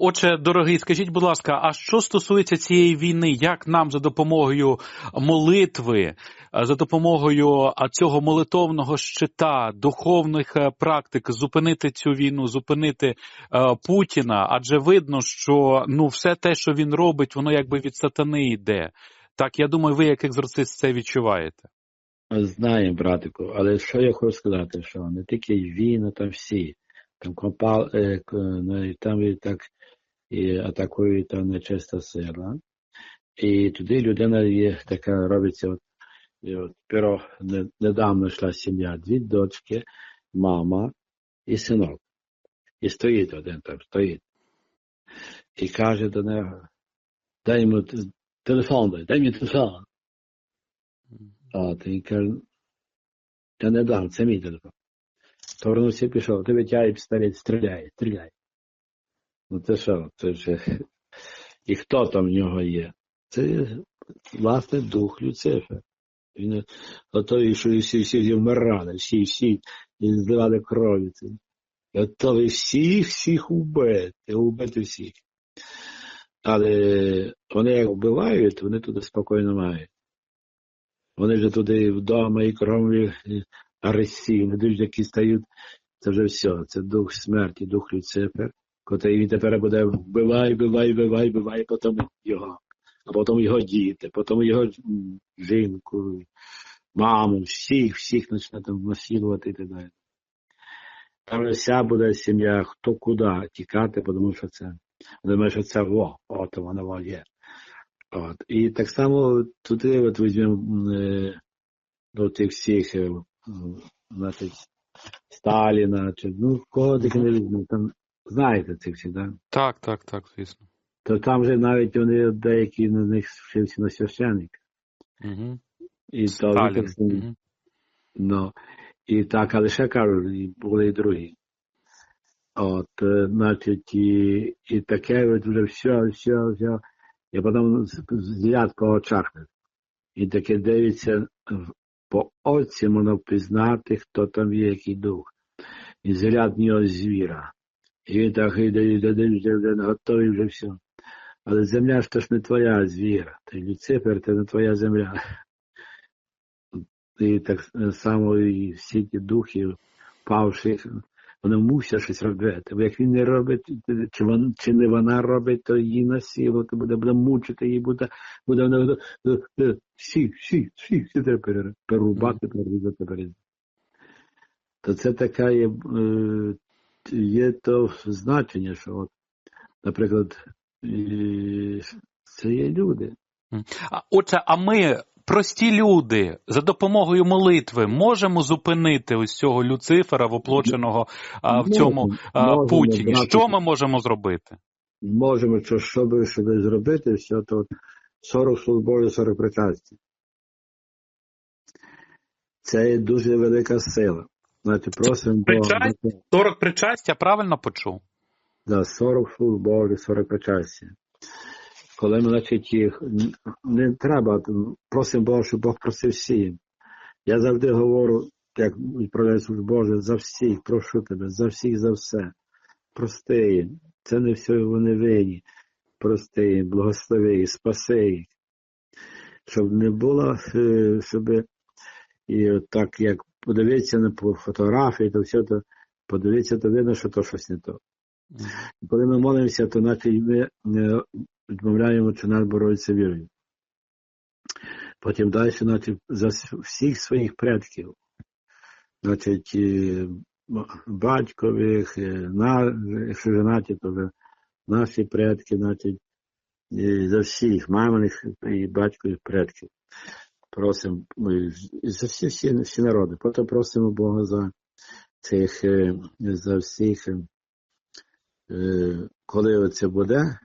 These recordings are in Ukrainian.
Отже, дорогий, скажіть, будь ласка, а що стосується цієї війни, як нам за допомогою молитви, за допомогою цього молитовного щита, духовних е, практик зупинити цю війну, зупинити е, Путіна? Адже видно, що ну все те, що він робить, воно якби від сатани йде. Так, я думаю, ви як екзорцист це відчуваєте. Знаємо, братику, але що я хочу сказати, що не тільки він, а там всі. Там компал, е, ну, там так і атакує та нечиста сила. І туди людина є така робиться. От, от, не, недавно йшла сім'я, дві дочки, мама і синок. І стоїть один там, стоїть. І каже до нього, дай йому телефон, дай, дай мені телефон. От, і каже, я не дам, це мій телефон. Повернувся і пішов, ти витягай пістолет, стріляй, стріляй. Ну це що, це ж і хто там в нього є? Це власне дух Люцифер. Він готовий, що всі всі вмирали, всі, всі зливали крові. Це. І Готовий всіх, всіх убити, убити всіх. Але вони як вбивають, вони туди спокійно мають. Вони вже туди вдома і крові агресивні, дуже які стають, це вже все. Це дух смерті, дух Люцифер, котрий він тепер буде вбивай, вбивай, вбивай, вбивай, потім його, а потім його діти, потім його жінку, маму, всіх, всіх почне там насилувати і так далі. Там вся буде сім'я, хто куди тікати, тому що це, думаю, що це во, от воно во є. От. І так само туди от візьмемо е, до тих всіх, е, значить, Сталіна, чи ну кого тільки не візьмемо, там знаєте цих всіх, да? Так, так, так, звісно. То там же навіть вони деякі на них вчився на священник. Угу. І то Сталін. так само, Угу. ну, і так, але ще кажу, і були і другі. От, е, значить, і, і таке от вже все, все, все. І потім зряд по очах. І таке дивиться по оці можна впізнати, хто там є, який дух. І зряд нього звіра. І він так іде, іде, вже готовий вже все. Але земля ж то ж не твоя звіра. Ти Люцифер, це не твоя земля. І так само і всі ті духи павших, вони мусять щось робити. Бо як він не робить, чи, вон, чи не вона робить, то її на то буде, буде мучити її, буде, буде вона е, е, всі, всі, всі, всі треба перерубати, перерізати, перерізати. То це така є, е, є то значення, що от, наприклад, це є люди. А, Отже, а ми, прості люди, за допомогою молитви можемо зупинити ось цього Люцифера, воплоченого а, в цьому а, Путіні. Що ми можемо зробити? можемо, що, щоб, щоб зробити все, то 40 служб Божих, 40 причастя. Це є дуже велика сила. Значить, просимо Бога. причастя? 40 причастя, правильно почув? Да, 40 служб Божих, 40 причастя. Коли ми, значить, їх не треба, просимо Бога, щоб Бог просив всім. Я завжди говорю, як відправляю службу Боже, за всіх, прошу тебе, за всіх, за все. Прости. Це не все вони винні. Прости благослови спаси їх. Щоб не було, е, щоб і так як подивитися на фотографії, то все то подивитися, то видно, що то щось не то. І коли ми молимося, то наче ми е, відмовляємо, що нас боротися вірою. Потім далі, значить, за всіх своїх предків, значить, батькових, на, якщо женаті, то вже наші предки, значить, за всіх маминих і батькових предків. Просимо за всі, всі, всі народи. Потім просимо Бога за цих, е, за всіх, е, коли це буде, е,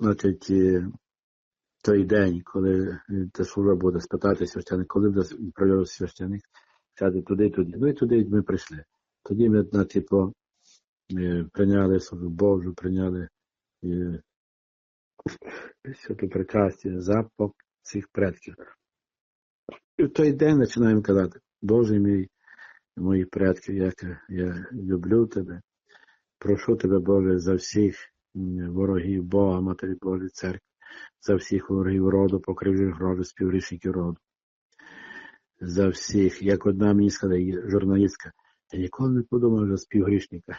значить, е, той день, коли е, та служба буде, спитати священник, коли буде відправляв священник, сказати туди, туди. Ну і туди ми прийшли. Тоді ми, е, прийняли службу Божу, прийняли е, святу причастя за по цих предків. І в той день починаємо казати, Боже мій, мої предки, як я люблю тебе, прошу тебе, Боже, за всіх ворогів Бога, Матері Божої Церкви, за всіх ворогів роду, покривчих роду, співрічників роду. За всіх, як одна мені сказала журналістка, я ніколи не подумав за співгрішника.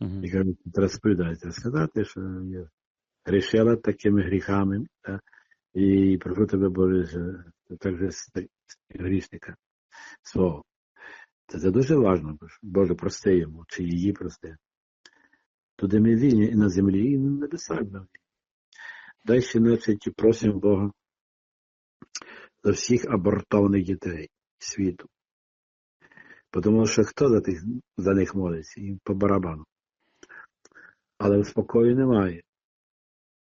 Мгм. І кажу, сповідати, сказати, що я грішила такими гріхами, та, і прошу тебе, Боже, також грішника свого. Це дуже важливо, Боже, прости йому, чи її прости. Туди ми вільні і на землі, і на небесах. ще значить, просимо Бога за всіх абортованих дітей світу. Тому що хто за, тих, за них молиться? Їм по барабану. Але спокою немає.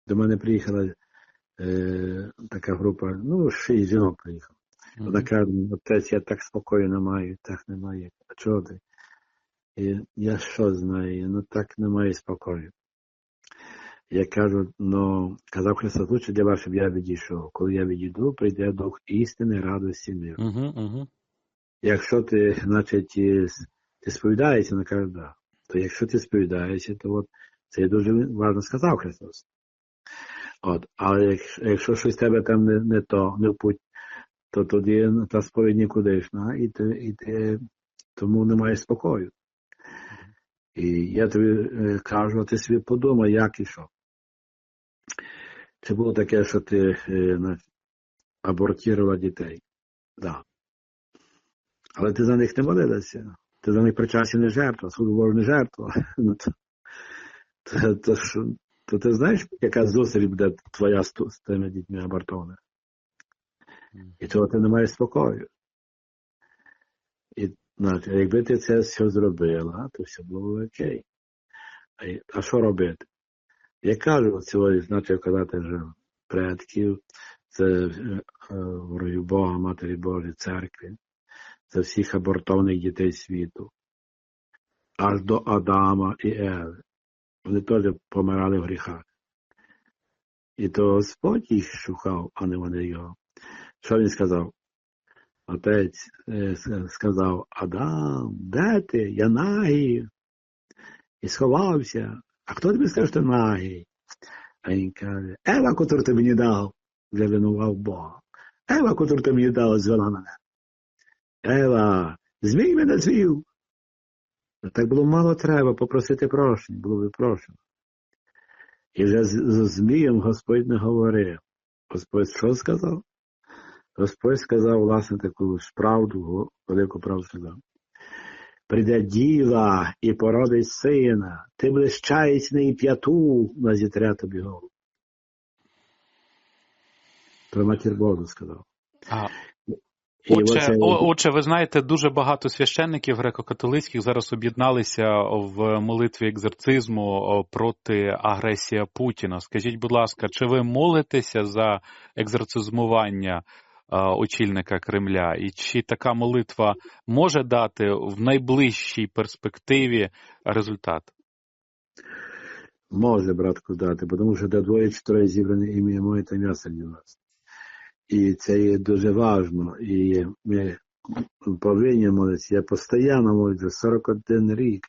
До мене приїхала е, така група, ну, шість жінок приїхало. Вона каже, отець, я так спокою не маю, так немає. А чого ти? І я що знаю, ну так немає спокою. Я кажу, ну, казав Христос, лучше для вас, щоб я відійшов. Коли я відійду, прийде дух істини, радості, миру. Мгм, мгм. Якщо ти, значить, ти сповідаєшся, вона каже, да. То якщо ти сповідаєшся, то от це дуже важливо сказав Христос. От, але якщо, якщо щось в тебе там не, не то, не в путь, то тоді та сповідь нікудишна, і ти, і ти тому не маєш спокою. І я тобі е, кажу, ти собі подумай, як і що. Чи було таке, що ти е, абортувала дітей? Да. Але ти за них не молилася. Ти за них при часі не жертва, суду Божу не жертва. Ну, то, то, то, то ти знаєш, яка зустріч буде твоя з, з тими дітьми абортованими? І того ти не маєш спокою. І, значить, якби ти це все зробила, то все було окей. А, що робити? Я кажу, сьогодні значить казати вже предків, це ворогів Бога, Матері Божої церкви, це всіх абортованих дітей світу, аж до Адама і Еви. Вони теж помирали в гріхах. І то Господь їх шукав, а не вони його. Що він сказав? Отець е, сказав, Адам, де ти? Я нагий. І сховався. А хто тобі сказав, що нагий? А він каже, Ева, котру ти мені дав, вже винував Бога. Ева, котру ти мені дав, звела мене. Ева, змій мене звів. Так було мало треба попросити прощення, було випрошено. І вже з, з Змієм Господь не говорив. Господь що сказав? Господь сказав, власне, таку ж правду, велику правду сказав. Прийде діва і породить сина, ти будеш чаїсний п'яту на зітря тобі голову. Про матір Божу сказав. А, І Отже, оце- о- отже, ви знаєте, дуже багато священників греко-католицьких зараз об'єдналися в молитві екзорцизму проти агресії Путіна. Скажіть, будь ласка, чи ви молитеся за екзорцизмування очільника Кремля? І чи така молитва може дати в найближчій перспективі результат? Може, братку, дати, тому що де двоє чи троє зібране ім'я моє, там я серед вас. І це є дуже важливо. І ми повинні молитися. Я постійно молюся, 41 рік.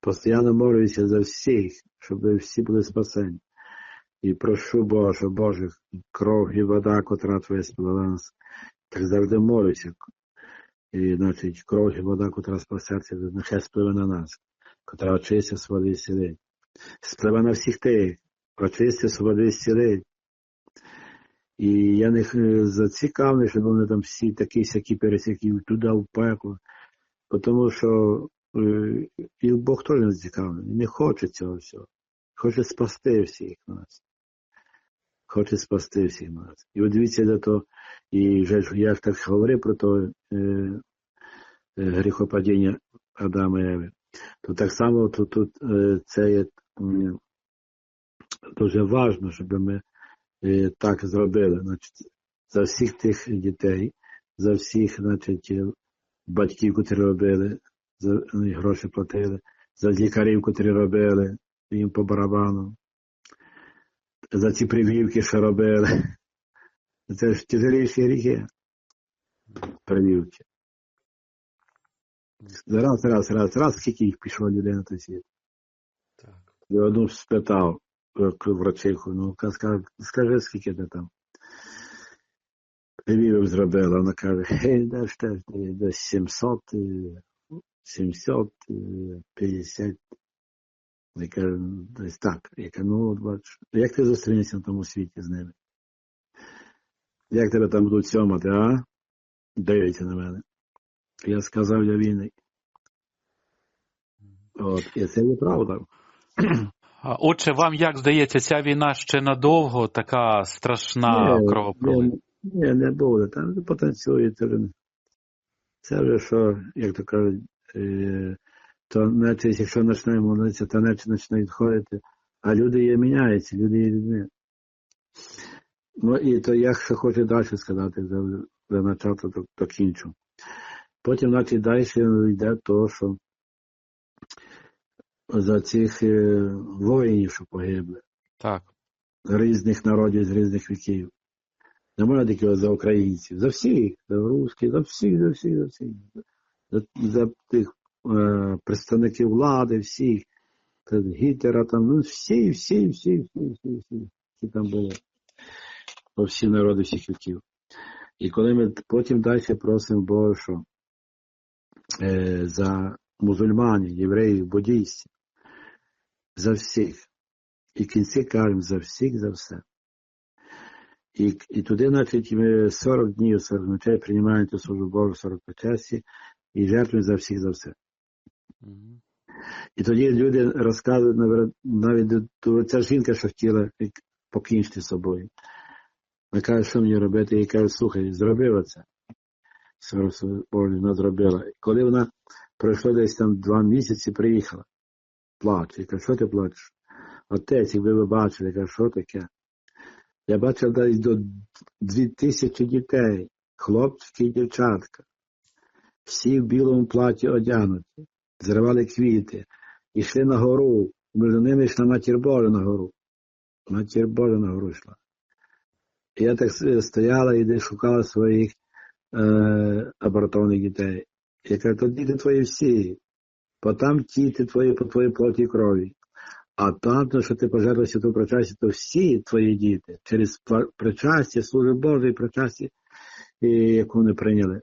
Постійно молюся за всіх, щоб всі були спасені. І прошу що Боже, кров і вода, котра твоя спливла нас, так завжди молюся. І, значить, кров і вода, котра спасеться, нехай спливе на нас, котра очистить свої сили. Спливе на всіх тих, очистить свої сили. І я не х- зацікавлений, що вони там всі такі сякі пересякі туди в пекло. Тому що е, і Бог теж не зацікавлений. Не хоче цього всього. Хоче спасти всіх нас. Хоче спасти всіх нас. І от дивіться за то, і вже я так говорив про то е, е, гріхопадіння Адама і Еви. То так само тут, тут е, це є м, дуже важливо, щоб ми е, так зробили. Значить, за всіх тих дітей, за всіх, значить, е, батьків, котрі робили, за е, гроші платили, за лікарів, котрі робили, їм по барабану, за ці прививки, що робили. Це ж тяжеліші гріхи. Прививки. Раз, раз, раз, раз, скільки їх пішло людей на той світ. Так. Я одну спитав врачиху, ну скажи, скажи, скільки ти там. Привів зробила, вона каже, хей, де ж теж десь 700, 750, яка десь так, яка, ну от бач, як ти зустрінешся на тому світі з ними? Як тебе там будуть сьомати, а? Дивіться на мене. Я сказав, я війни. От, І це не правда. Отже, вам як здається, ця війна ще надовго така страшна кровопролива? Ні, не буде. Там потанцює. Це вже що, як то кажуть, е, то наче, якщо почне молитися, то наче почне відходити. А люди є міняються, люди є людьми. Ну і то я ще хочу далі сказати, за, за начаток то, то кінчу. Потім, значить, далі йде то, що за цих е, воїнів, що погибли. Так. різних народів з різних віків. Не можна тільки за українців, за всіх, за русських, за всіх, за всіх, за всіх. За, за тих е, представників влади, всіх, та Гітлера там, ну всі, всі, всі, всі, всі, всі, які там були. По всі народи всіх віків. І коли ми потім далі просимо Бога, що е, за мусульманів, євреїв, буддійців, за всіх. І кінці кажемо за всіх, за все. І, і туди, значить, ми 40 днів, 40 ночей приймаємо службу Божу 40 часі і жертвуємо за всіх, за все. І тоді люди розказують, навіть ця жінка, що хотіла покінчити з собою. Вона каже, що мені робити? Їй кажу, слухай, зроби оце. Сорок Божу вона зробила. І коли вона пройшло десь там два місяці, приїхала. Плаче. Я кажу, що ти плачеш? Отець, якби ви бачили, я кажу, що таке? Я бачив десь до дві тисячі дітей, хлопчики і дівчатка. Всі в білому платі одягнуті, зривали квіти, йшли на гору, між ними йшла матір Божа на гору. Матір Божа на гору йшла. Я так стояла і десь шукала своїх е, абортованих дітей. Я кажу, то діти твої всі, бо там діти твої по твоїй плоті крові. А там, що ти пожертвував святу причасті, то всі твої діти через причастя, служби Божої причасті, яку вони прийняли.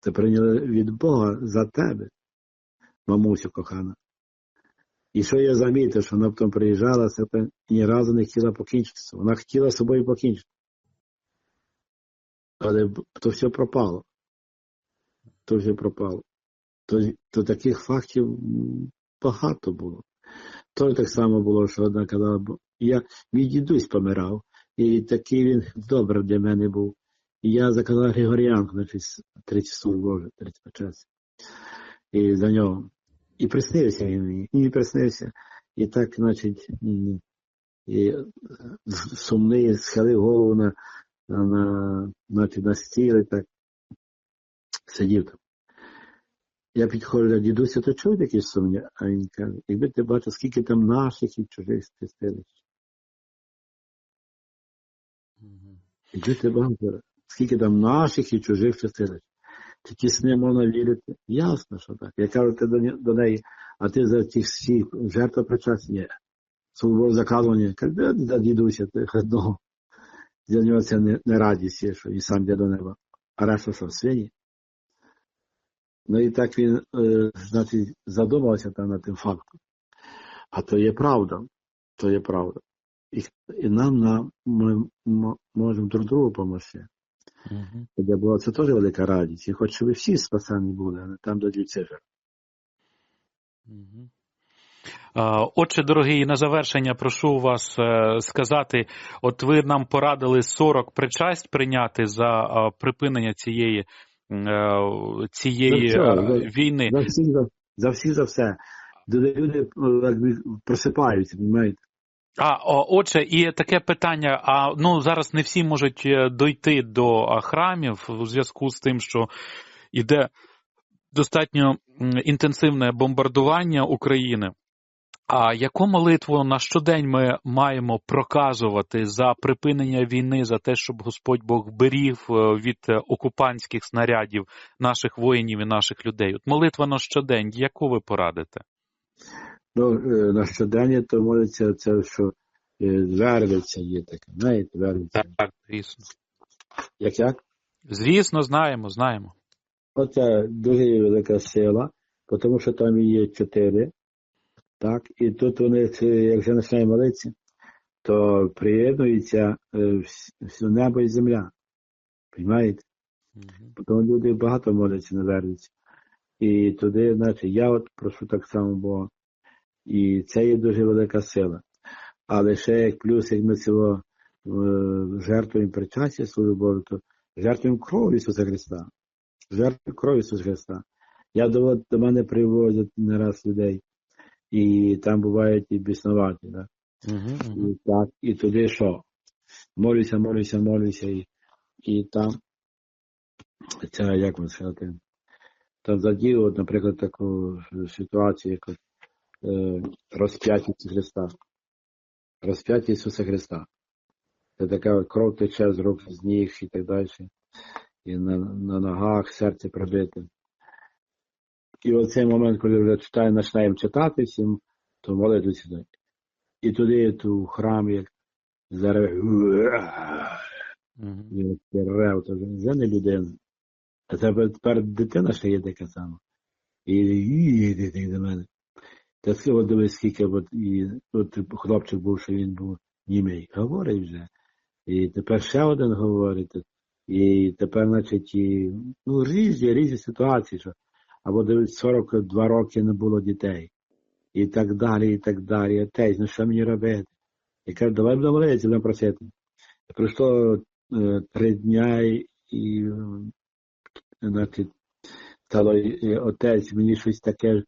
Це прийняли від Бога за тебе, мамусю кохана. І що я замітив, що вона потім приїжджала, це ні разу не хотіла покінчитися. Вона хотіла з собою покінчити. Але то все пропало. То все пропало. То, то таких фактів багато було. То так само було, що одна казала, бо я, мій дідусь помирав, і такий він добрий для мене був. І я заказав Григоріанку, значить, 30 слов Боже, 30 час. І за нього. І приснився він мені, і приснився. І так, значить, і е, сумний, схилив голову на, на, на, значить, на стіл і так сидів там. Я підходжу до дідуся, то чого такі сумні? А він каже, якби ти бачив, скільки там наших і чужих святилищ. Мгм. Якби скільки там наших і чужих святилищ. Такі сни можна вірити. Ясно, що так. Я кажу ти до, до неї, а ти за тих всіх жертва причасті? Ні. Свого заказування. Каже, «Да, дідуся, ти одного. Для нього це не, не радість є, що і сам йде до неба. А решта що, свині? Ну і так він, е, значить, задумався там над тим фактом. А то є правда. То є правда. І, і нам на, ми можемо друг другу допомогти. Мгм. Для Бога це теж велика радість. І хоч щоб всі спасані були, але там дадуть це жертв. Мгм. А, Отче, дорогий, на завершення прошу вас е, сказати: от ви нам порадили 40 причасть прийняти за припинення цієї, е, цієї За е, За- війни. За всіх за, за всіх за все. Люди просипаються, розумієте? А отже, і таке питання: а ну зараз не всі можуть е, дойти до храмів у зв'язку з тим, що іде достатньо інтенсивне бомбардування України. А яку молитву на щодень ми маємо проказувати за припинення війни, за те, щоб Господь Бог беріг е, від е, окупантських снарядів наших воїнів і наших людей? От молитва на щодень, яку ви порадите? Ну, е, на щоденні то моляться це, що е, вервиться є таке, знаєте, вервиться. Так, звісно. Як як? Звісно, знаємо, знаємо. Оце дуже велика сила, тому що там є чотири. Так, і тут вони, це, як вже починає молитися, то приєднується е, все небо і земля. Понимаєте? Мгм. Тому люди багато моляться на вервиці. І туди, значить, я от прошу так само Бога. І це є дуже велика сила. Але ще як плюс, як ми цього е, жертвуємо причастя Слову Божу, то жертвуємо кров Ісуса Христа. Жертвуємо кров Ісуса Христа. Я до, до мене привозять не раз людей, і там бувають і біснуваті. Да? Мгм, мгм. І, так, і туди що? Молюся, молюся, молюся, і, і там, це як вам сказати, там задію, от, наприклад, таку ситуацію, як от, е, розп'яття Ісуса Христа. Розп'яття Ісуса Христа. Це така кров тече з рук, з ніг і так далі. І на, на ногах серце прибите. І в цей момент, коли вже читаємо, починаємо читати всім, то молитву сюди. І туди, ту в храм, як зараз рев, то вже не людина. А це тепер дитина ще є така сама. І їде до мене. Та скільки дивись, скільки от, і, от хлопчик був, що він був німий. Говорить вже. І тепер ще один говорить. І тепер, значить, і, ну, різні, різні ситуації, що або дивись, 42 роки не було дітей. І так далі, і так далі. Отець, ну що мені робити? Я кажу, давай будемо молитися, будемо просити. Пройшло е, три дня і, значить, стало отець, мені щось таке.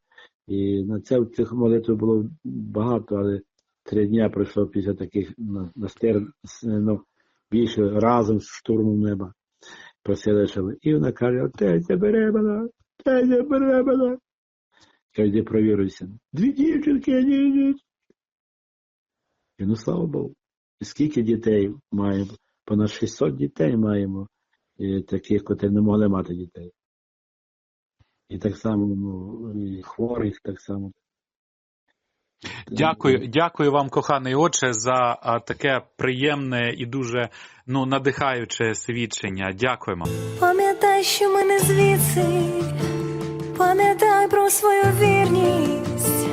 І на це в цих молитв було багато, але три дня пройшло після таких на, настир, ну, більше разом з штурмом неба. Просили, щоб. І вона каже, отець, забери мене, отець, забери мене. Каже, йди провіруйся. Дві дівчинки, ні, ні. І ну слава Богу. І скільки дітей маємо? Понад 600 дітей маємо, таких, котрі не могли мати дітей. І так само, ну, і хворих так само. Дякую, дякую вам, коханий отче, за таке приємне і дуже ну, надихаюче свідчення. Дякуємо. Пам'ятай, що ми не звідси, пам'ятай про свою вірність.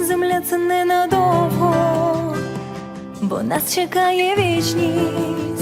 Земля це ненадовго, бо нас чекає вічність.